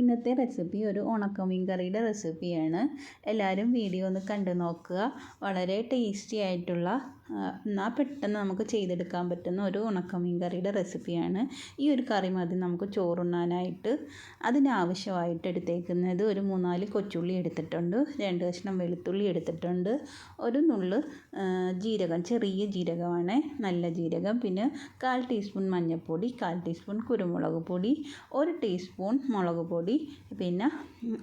ഇന്നത്തെ റെസിപ്പി ഒരു ഉണക്കമീൻ കറിയുടെ റെസിപ്പിയാണ് എല്ലാവരും വീഡിയോ ഒന്ന് കണ്ടു നോക്കുക. വളരെ ടേസ്റ്റി ആയിട്ടുള്ള എന്നാൽ പെട്ടെന്ന് നമുക്ക് ചെയ്തെടുക്കാൻ പറ്റുന്ന ഒരു ഉണക്കമീൻ കറിയുടെ റെസിപ്പിയാണ് ഈ ഒരു കറി മതി നമുക്ക് ചോറുണ്ണാനായിട്ട്. അതിനാവശ്യമായിട്ട് എടുത്തേക്കുന്നത് ഒരു മൂന്നാൽ കൊച്ചുള്ളി എടുത്തിട്ടുണ്ട്. രണ്ട് കഷ്ണം വെളുത്തുള്ളി എടുത്തിട്ടുണ്ട്. ഒരു നുള്ള് ജീരകം ചെറിയ ജീരകമാണ്. നല്ല ജീരകം. പിന്നെ കാൽ ടീസ്പൂൺ മഞ്ഞൾപ്പൊടി കാൽ ടീസ്പൂൺ കുരുമുളക് പൊടി ഒരു ടീസ്പൂൺ മുളക് പൊടി. പിന്നെ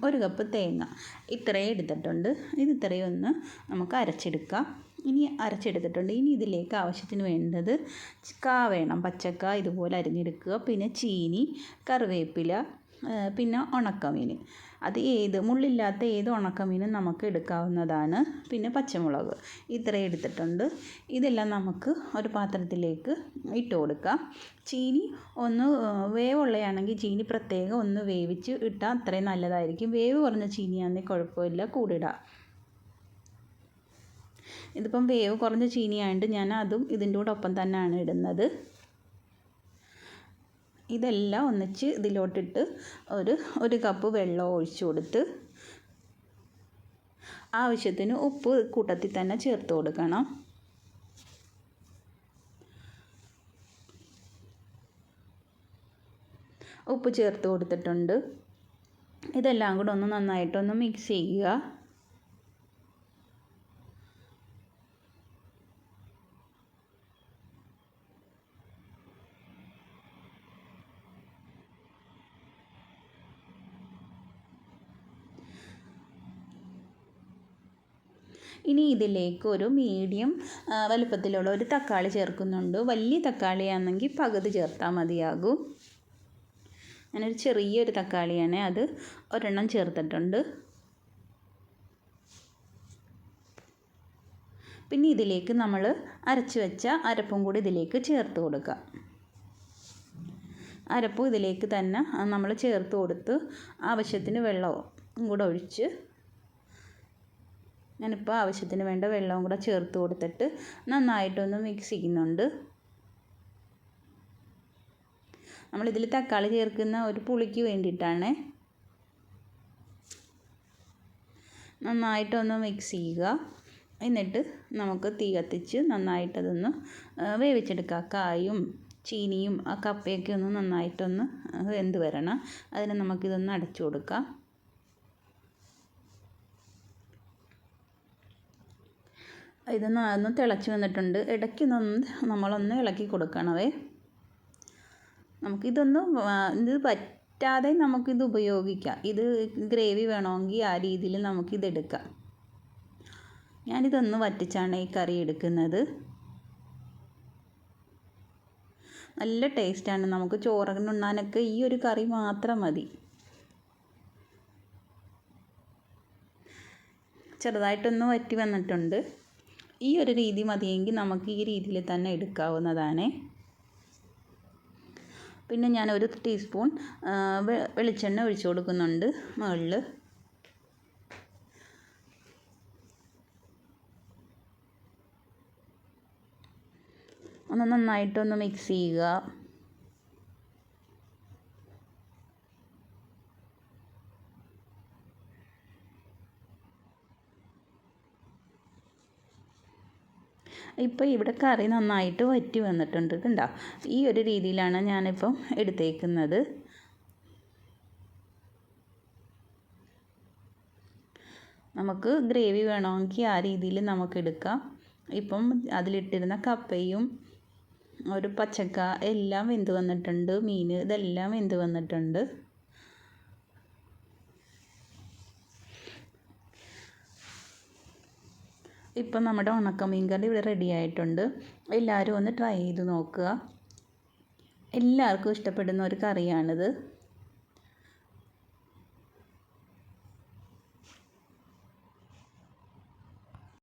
ഒരു കപ്പ് തേങ്ങ. ഇത്രയും എടുത്തിട്ടുണ്ട്. ഇത് ഇത്രയും ഒന്ന് നമുക്ക് അരച്ചെടുക്കാം. ഇനി അരച്ചെടുത്തിട്ടുണ്ട്. ഇനി ഇതിലേക്ക് ആവശ്യത്തിന് വേണ്ടത് കാ വേണം. പച്ചക്ക ഇതുപോലെ അരിഞ്ഞെടുക്കുക. പിന്നെ ചീനി കറിവേപ്പില പിന്നെ ഉണക്കമീൻ. അത് ഏത് മുള്ളില്ലാത്ത ഏത് ഉണക്കമീനും നമുക്ക് എടുക്കാവുന്നതാണ്. പിന്നെ പച്ചമുളക് ഇത്രയും എടുത്തിട്ടുണ്ട്. ഇതെല്ലാം നമുക്ക് ഒരു പാത്രത്തിലേക്ക് ഇട്ട് കൊടുക്കാം. ചീനി ഒന്ന് വേവുള്ളതാണെങ്കിൽ ചീനി പ്രത്യേകം ഒന്ന് വേവിച്ച് ഇട്ടാൽ അത്രയും നല്ലതായിരിക്കും. വേവ് കുറഞ്ഞ ചീനിയാണെങ്കിൽ കുഴപ്പമില്ല കൂടിയിടാം ഇതിപ്പം വേവ് കുറഞ്ഞ ചീനിയായതുകൊണ്ട് ഞാൻ അതും ഇതിന്റെ കൂടെ ഒപ്പം തന്നെയാണ് ഇടുന്നത്. ഇതെല്ലാം ഒന്നിച്ച് ഇതിലോട്ടിട്ട് ഒരു ഒരു കപ്പ് വെള്ളം ഒഴിച്ചു കൊടുത്ത് ആവശ്യത്തിന് ഉപ്പ് കൂട്ടത്തിൽ തന്നെ ചേർത്ത് കൊടുക്കണം. ഉപ്പ് ചേർത്ത് കൊടുത്തിട്ടുണ്ട്. ഇതെല്ലാം കൂടെ ഒന്ന് നന്നായിട്ടൊന്ന് മിക്സ് ചെയ്യുക. ഇനി ഇതിലേക്ക് ഒരു മീഡിയം വലുപ്പത്തിലുള്ള ഒരു തക്കാളി ചേർക്കുന്നുണ്ട്. വലിയ തക്കാളിയാണെങ്കിൽ പകുതി ചേർത്താൽ മതിയാകും. ഞാനൊരു ചെറിയൊരു തക്കാളിയാണ് അത് ഒരെണ്ണം ചേർത്തിട്ടുണ്ട്. പിന്നെ ഇതിലേക്ക് നമ്മൾ അരച്ച് വെച്ച അരപ്പും കൂടി ഇതിലേക്ക് ചേർത്ത് കൊടുക്കുക. അരപ്പും ഇതിലേക്ക് തന്നെ നമ്മൾ ചേർത്ത് കൊടുത്ത് ആവശ്യത്തിന് വെള്ളവും കൂടെ ഒഴിച്ച് ഞാനിപ്പോൾ ആവശ്യത്തിന് വേണ്ട വെള്ളവും കൂടെ ചേർത്ത് കൊടുത്തിട്ട് നന്നായിട്ടൊന്ന് മിക്സ് ചെയ്യുന്നുണ്ട്. നമ്മളിതിൽ തക്കാളി ചേർക്കുന്ന ഒരു പുളിക്ക് വേണ്ടിയിട്ടാണ്. നന്നായിട്ടൊന്ന് മിക്സ് ചെയ്യുക. എന്നിട്ട് നമുക്ക് തീ കത്തിച്ച് നന്നായിട്ടതൊന്ന് വേവിച്ചെടുക്കുക. കായും ചീനിയും ആ കപ്പയൊക്കെ ഒന്ന് നന്നായിട്ടൊന്ന് വെന്ത് വരണം. അതിന് നമുക്കിതൊന്ന് അടച്ചു കൊടുക്കാം. ഇതൊന്ന് ഒന്ന് തിളച്ച് വന്നിട്ടുണ്ട്. ഇടയ്ക്ക് നിന്ന് നമ്മളൊന്ന് ഇളക്കി കൊടുക്കണവേ. നമുക്കിതൊന്ന് ഇത് പറ്റാതെ നമുക്കിത് ഉപയോഗിക്കാം. ഇത് ഗ്രേവി വേണമെങ്കിൽ ആ രീതിയിൽ നമുക്കിതെടുക്കാം ഞാനിതൊന്ന് വറ്റിച്ചാണ് ഈ കറി എടുക്കുന്നത്. നല്ല ടേസ്റ്റാണ്. നമുക്ക് ചോറിനുണ്ണാനൊക്കെ ഈ ഒരു കറി മാത്രം മതി. ചെറുതായിട്ടൊന്ന് വറ്റി വന്നിട്ടുണ്ട്. ഈ ഒരു രീതി മതിയെങ്കിൽ നമുക്ക് ഈ രീതിയിൽ തന്നെ എടുക്കാവുന്നതാണ്. പിന്നെ ഞാൻ ഒരു ടീസ്പൂൺ വെളിച്ചെണ്ണ ഒഴിച്ചു കൊടുക്കുന്നുണ്ട് മുകളിൽ ഒന്ന് നന്നായിട്ടൊന്ന് മിക്സ് ചെയ്യുക. ഇപ്പോൾ ഇവിടെ കറി നന്നായിട്ട് വറ്റി വന്നിട്ടുണ്ട് കണ്ടോ? ഈ ഒരു രീതിയിലാണ് ഞാനിപ്പം എടുത്തേക്കുന്നത്. നമുക്ക് ഗ്രേവി വേണമെങ്കിൽ ആ രീതിയിൽ നമുക്ക് എടുക്കാം. ഇപ്പം അതിലിട്ടിരുന്ന കപ്പയും ഒരു പച്ചക്ക എല്ലാം വെന്ത് വന്നിട്ടുണ്ട്. മീൻ ഇതെല്ലാം വെന്ത് വന്നിട്ടുണ്ട്. ഇപ്പം നമ്മുടെ ഉണക്കമീൻ കറി ഇവിടെ റെഡി ആയിട്ടുണ്ട്. എല്ലാവരും ഒന്ന് ട്രൈ ചെയ്ത് നോക്കുക. എല്ലാവർക്കും ഇഷ്ടപ്പെടുന്ന ഒരു കറിയാണിത്.